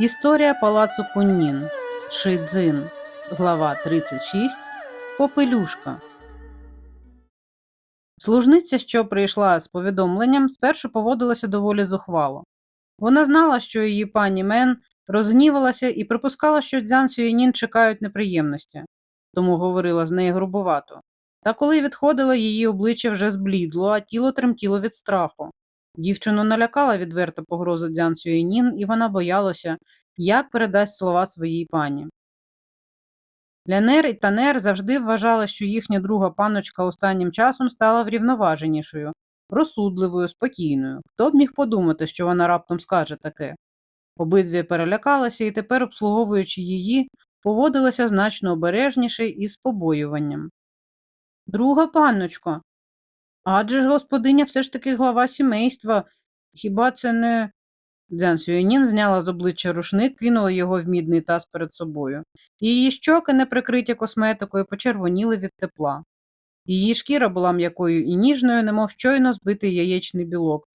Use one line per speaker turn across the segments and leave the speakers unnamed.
Історія палацу Куннін. Шидзин. Глава 36. Попелюшка. Служниця, що прийшла з повідомленням, спершу поводилася доволі зухвало. Вона знала, що її пані Мен розгнівалася і припускала, що Дзян Сюєнін чекають неприємності, тому говорила з нею грубувато. Та коли відходила, її обличчя вже зблідло, а тіло тремтіло від страху. Дівчину налякала відверта погроза Дзян Сюєнін, і вона боялася, як передасть слова своїй пані. Лянер і Танер завжди вважали, що їхня друга паночка останнім часом стала врівноваженішою, розсудливою, спокійною. Хто б міг подумати, що вона раптом скаже таке? Обидві перелякалися і тепер, обслуговуючи її, поводилися значно обережніше і з побоюванням. Друга панночко, адже ж господиня все ж таки глава сімейства. Хіба це не. Дзян Сюєнін зняла з обличчя рушник, кинула його в мідний таз перед собою. Її щоки, не прикриті косметикою, почервоніли від тепла. Її шкіра була м'якою і ніжною, немов щойно збитий яєчний білок,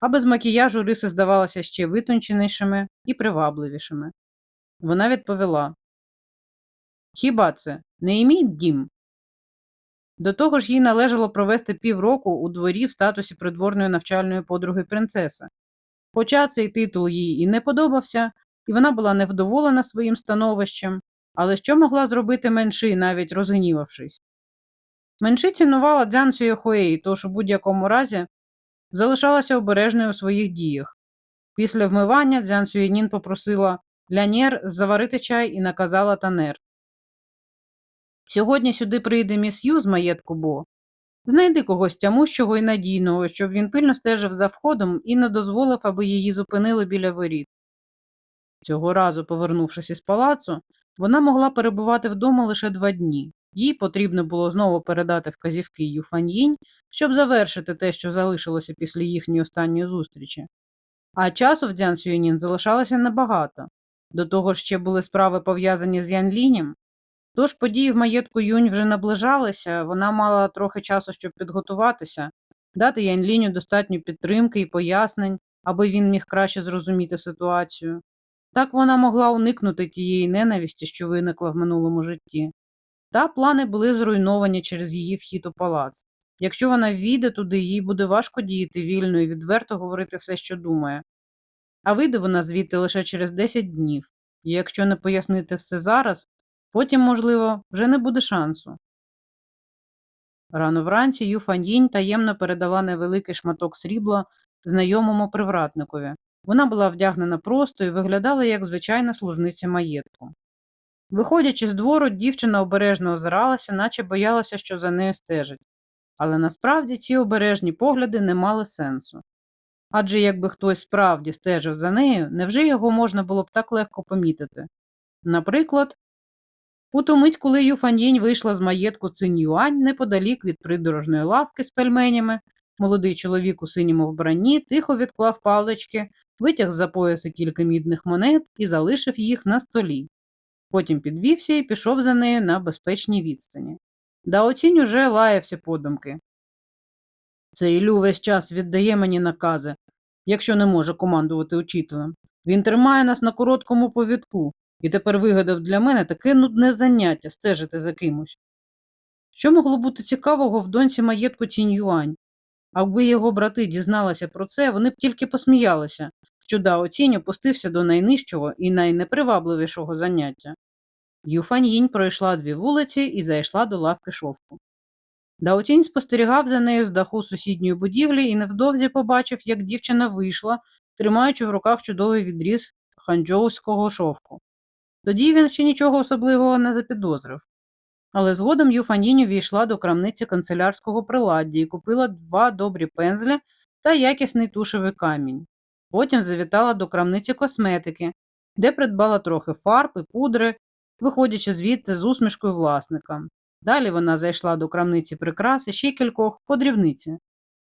а без макіяжу риси здавалися ще витонченішими і привабливішими. Вона відповіла Хіба це не іміть дім? До того ж їй належало провести півроку у дворі в статусі придворної навчальної подруги принцеси. Хоча цей титул їй і не подобався, і вона була невдоволена своїм становищем, але що могла зробити менший, навіть розгнівавшись? Менши цінувала Дзян Сюєхуей, тож у будь-якому разі залишалася обережною у своїх діях. Після вмивання Дзян Сюєнін попросила лянєр заварити чай і наказала танер. Сьогодні сюди прийде міс Ю з маєтку Бо. Знайди когось тямущого і надійного, щоб він пильно стежив за входом і не дозволив, аби її зупинили біля воріт. Цього разу, повернувшись із палацу, вона могла перебувати вдома лише два дні. Їй потрібно було знову передати вказівки Юфаньїнь, щоб завершити те, що залишилося після їхньої останньої зустрічі. А часу в Дзян Сюєнін залишалося небагато. До того ж ще були справи пов'язані з Янлінем, Тож події в маєтку Юнь вже наближалися, вона мала трохи часу, щоб підготуватися, дати Янліню достатньо підтримки і пояснень, аби він міг краще зрозуміти ситуацію. Так вона могла уникнути тієї ненависті, що виникла в минулому житті. Та плани були зруйновані через її вхід у палац. Якщо вона війде туди, їй буде важко діяти вільно і відверто говорити все, що думає. А вийде вона звідти лише через 10 днів, і якщо не пояснити все зараз, Потім, можливо, вже не буде шансу. Рано вранці Ю Фаньїнь таємно передала невеликий шматок срібла знайомому привратникові. Вона була вдягнена просто і виглядала як звичайна служниця маєтку. Виходячи з двору, дівчина обережно озиралася, наче боялася, що за нею стежить. Але насправді ці обережні погляди не мали сенсу. Адже якби хтось справді стежив за нею, невже його можна було б так легко помітити? Наприклад, у ту мить, коли Юфаньїнь вийшла з маєтку Цинь-Юань неподалік від придорожної лавки з пельменями, молодий чоловік у синьому вбранні тихо відклав палички, витяг з-за пояса кілька мідних монет і залишив їх на столі. Потім підвівся і пішов за нею на безпечній відстані. Даоцінь уже лаявся подумки. Цей Ілю весь час віддає мені накази, якщо не може командувати учителем. Він тримає нас на короткому повідку, і тепер вигадав для мене таке нудне заняття стежити за кимось. Що могло бути цікавого в доньці маєтку Тінь-Юань? Аби його брати дізналися про це, вони б тільки посміялися, що Дао Цінь опустився до найнижчого і найнепривабливішого заняття. Юфаньїнь пройшла дві вулиці і зайшла до лавки шовку. Даотінь спостерігав за нею з даху сусідньої будівлі і невдовзі побачив, як дівчина вийшла, тримаючи в руках чудовий відріз ханчжоуського шовку. Тоді він ще нічого особливого не запідозрив. Але згодом Юфанінь увійшла до крамниці канцелярського приладдя і купила два добрі пензлі та якісний тушевий камінь. Потім завітала до крамниці косметики, де придбала трохи фарб і пудри, виходячи звідти з усмішкою власника. Далі вона зайшла до крамниці прикрас і ще кількох по дрібниці.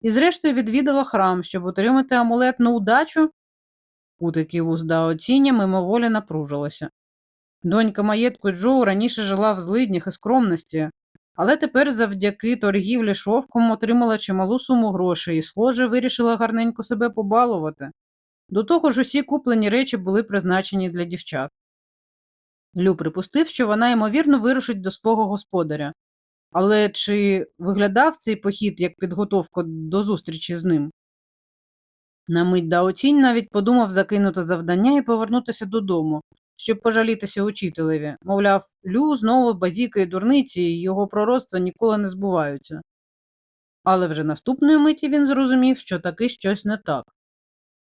І зрештою відвідала храм, щоб отримати амулет на удачу. Кутики вузда оціння мимоволі напружилися. Донька маєтку Джоу раніше жила в злиднях і скромності, але тепер завдяки торгівлі шовком отримала чималу суму грошей і, схоже, вирішила гарненько себе побалувати. До того ж, усі куплені речі були призначені для дівчат. Лю припустив, що вона, ймовірно, вирушить до свого господаря. Але чи виглядав цей похід як підготовка до зустрічі з ним? На мить Даоцінь навіть подумав закинути завдання і повернутися додому, щоб пожалітися учителеві. Мовляв, Лю знову базікає дурниці, і його пророцтва ніколи не збуваються. Але вже наступної миті він зрозумів, що таки щось не так.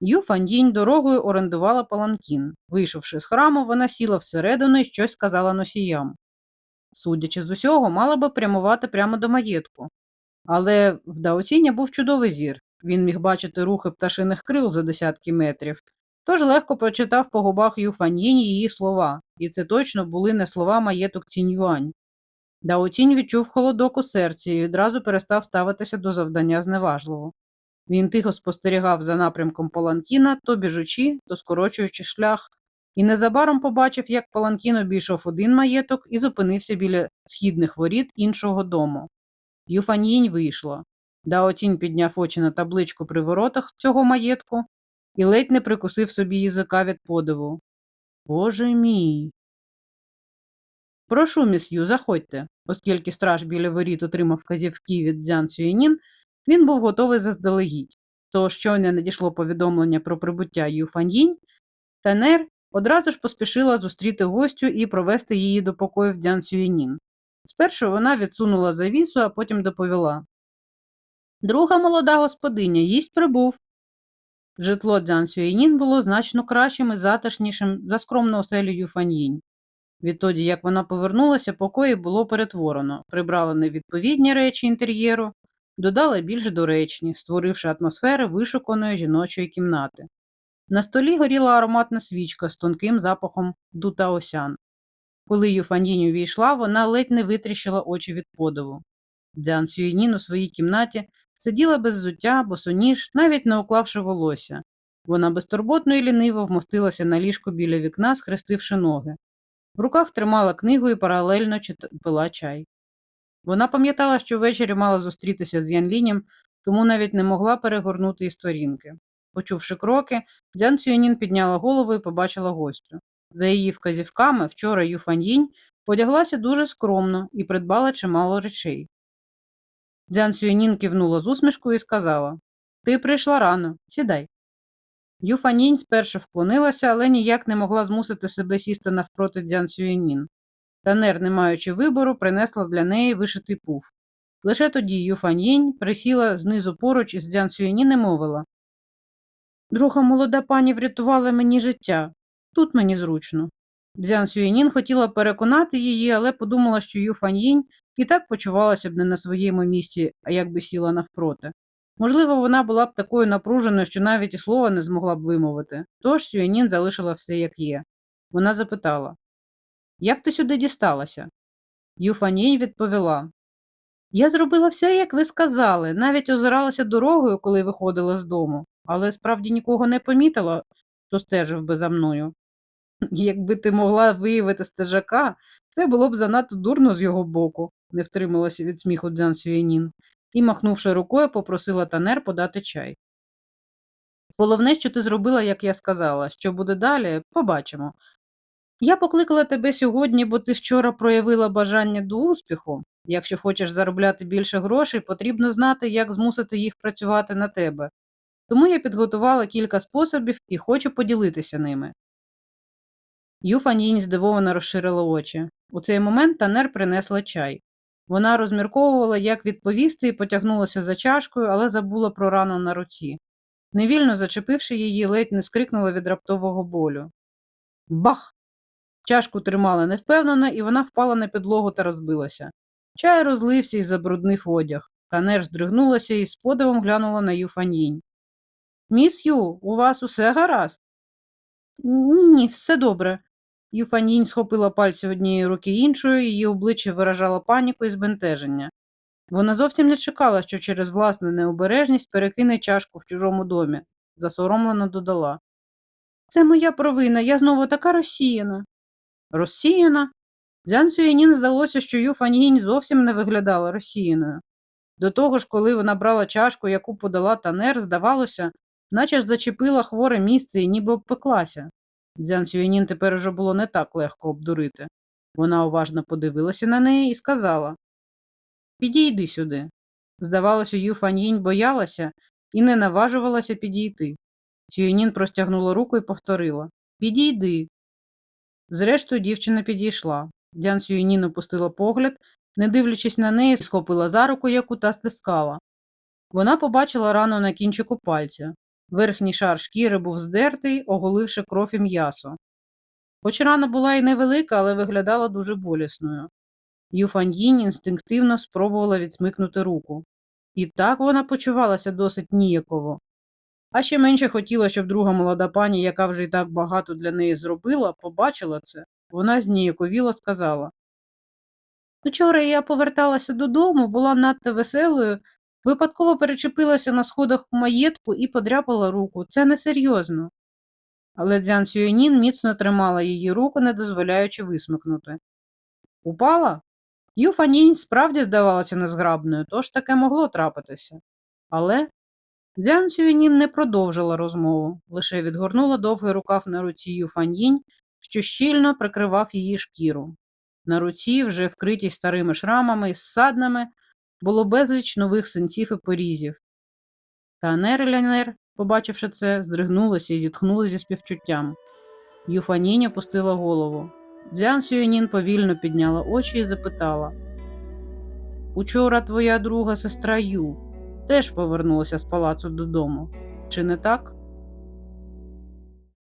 Ю Фандінь дорогою орендувала паланкін. Вийшовши з храму, вона сіла всередину і щось сказала носіям. Судячи з усього, мала би прямувати прямо до маєтку. Але в Даоціня був чудовий зір. Він міг бачити рухи пташиних крил за десятки метрів, тож легко прочитав по губах Ю Фаньїнь її слова, і це точно були не слова маєток Цінь-Юань. Даоцінь відчув холодок у серці і відразу перестав ставитися до завдання зневажливо. Він тихо спостерігав за напрямком Паланкіна, то біжучи, то скорочуючи шлях, і незабаром побачив, як Паланкін обійшов один маєток і зупинився біля східних воріт іншого дому. Юфаньїнь вийшла. Даотінь підняв очі на табличку при воротах цього маєтку і ледь не прикусив собі язика від подиву. Боже мій. Прошу, місью, заходьте, оскільки страж біля воріт отримав вказівки від Дзян Сюєнін, він був готовий заздалегідь. То щойно надійшло повідомлення про прибуття Юфаньїнь, Тенер одразу ж поспішила зустріти гостю і провести її до покоїв Дзян Сюєнін. Спершу вона відсунула завісу, а потім доповіла. Друга молода господиня, їсть прибув. Житло Дзян Сюєнін було значно кращим і затишнішим за скромну оселю Юфаньїнь. Відтоді, як вона повернулася, покої було перетворено, прибрали невідповідні речі інтер'єру, додали більш доречні, створивши атмосфери вишуканої жіночої кімнати. На столі горіла ароматна свічка з тонким запахом дутаосян. Коли Юфаньїнь увійшла, вона ледь не витріщила очі від подиву. Дзян Сюєнін у своїй кімнаті сиділа без зуття, босоніж, навіть не уклавши волосся. Вона безтурботно і ліниво вмостилася на ліжку біля вікна, схрестивши ноги. В руках тримала книгу і паралельно чит- пила чай. Вона пам'ятала, що ввечері мала зустрітися з Янлінем, тому навіть не могла перегорнути і сторінки. Почувши кроки, Дзян Цюнін підняла голову і побачила гостю. За її вказівками, вчора Юфаньїнь одяглася дуже скромно і придбала чимало речей. Дзян Сюєнін кивнула з усмішкою і сказала Ти прийшла рано, сідай. Юфанінь спершу вклонилася, але ніяк не могла змусити себе сісти навпроти Дзян Сюєнін. Танер, не маючи вибору, принесла для неї вишитий пуф. Лише тоді Юфаньїнь присіла знизу поруч із Дзян Сюєнін і мовила Друга молода пані врятувала мені життя. Тут мені зручно. Дзян Сюєнін хотіла переконати її, але подумала, що Юфаньїнь і так почувалася б не на своєму місці, а якби сіла навпроти. Можливо, вона була б такою напруженою, що навіть і слова не змогла б вимовити. Тож Сюєнін залишила все як є. Вона запитала Як ти сюди дісталася? Юфанінь відповіла Я зробила все, як ви сказали, навіть озиралася дорогою, коли виходила з дому, але справді нікого не помітила, хто стежив би за мною. Якби ти могла виявити стежака, це було б занадто дурно з його боку, не втрималася від сміху Дзян Сюєнін і, махнувши рукою, попросила танер подати чай. Головне, що ти зробила, як я сказала. Що буде далі, побачимо. Я покликала тебе сьогодні, бо ти вчора проявила бажання до успіху. Якщо хочеш заробляти більше грошей, потрібно знати, як змусити їх працювати на тебе. Тому я підготувала кілька способів і хочу поділитися ними. Юфанінь здивовано розширила очі. У цей момент танер принесла чай. Вона розмірковувала, як відповісти, і потягнулася за чашкою, але забула про рану на руці. Невільно зачепивши її, ледь не скрикнула від раптового болю. Бах! Чашку тримала невпевнено, і вона впала на підлогу та розбилася. Чай розлився і забруднив одяг. Танер здригнулася і з подивом глянула на Юфанінь. Міс Ю, у вас усе гаразд? Ні, ні, все добре. Юфанінь схопила пальці однієї руки іншою, її обличчя виражало паніку і збентеження. Вона зовсім не чекала, що через власну необережність перекине чашку в чужому домі, засоромлено додала. Це моя провина, я знову така розсіяна. Розсіяна? Дзян Сюєнін здалося, що Юфанінь зовсім не виглядала розсіяною. До того ж, коли вона брала чашку, яку подала танер, здавалося, наче ж зачепила хворе місце і ніби обпеклася. Дзян Сюєнін тепер уже було не так легко обдурити. Вона уважно подивилася на неї і сказала Підійди сюди. Здавалося, Ю Фаньїнь боялася і не наважувалася підійти. Сюєнін простягнула руку і повторила Підійди. Зрештою, дівчина підійшла. Дзян Сюєнін опустила погляд, не дивлячись на неї, схопила за руку, яку та стискала. Вона побачила рану на кінчику пальця. Верхній шар шкіри був здертий, оголивши кров і м'ясо. Хоч рана була і невелика, але виглядала дуже болісною. Юфаньїн інстинктивно спробувала відсмикнути руку. І так вона почувалася досить ніяково. А ще менше хотіла, щоб друга молода пані, яка вже і так багато для неї зробила, побачила це. Вона зніяковіло сказала Вчора я поверталася додому, була надто веселою, випадково перечепилася на сходах у маєтку і подряпала руку. Це несерйозно. Але Дзян Сюєнін міцно тримала її руку, не дозволяючи висмикнути. Упала? Юфанінь справді здавалася незграбною, тож таке могло трапитися. Але Дзян Сюєнін не продовжила розмову, лише відгорнула довгий рукав на руці Юфаньїнь, що щільно прикривав її шкіру. На руці, вже вкритій старими шрамами і ссаднами, було безліч нових синців і порізів. Та Нерлянер, побачивши це, здригнулася і зітхнула зі співчуттям. Юфанінь опустила голову. Дзян Сюєнін повільно підняла очі і запитала Учора твоя друга сестра Ю теж повернулася з палацу додому. Чи не так?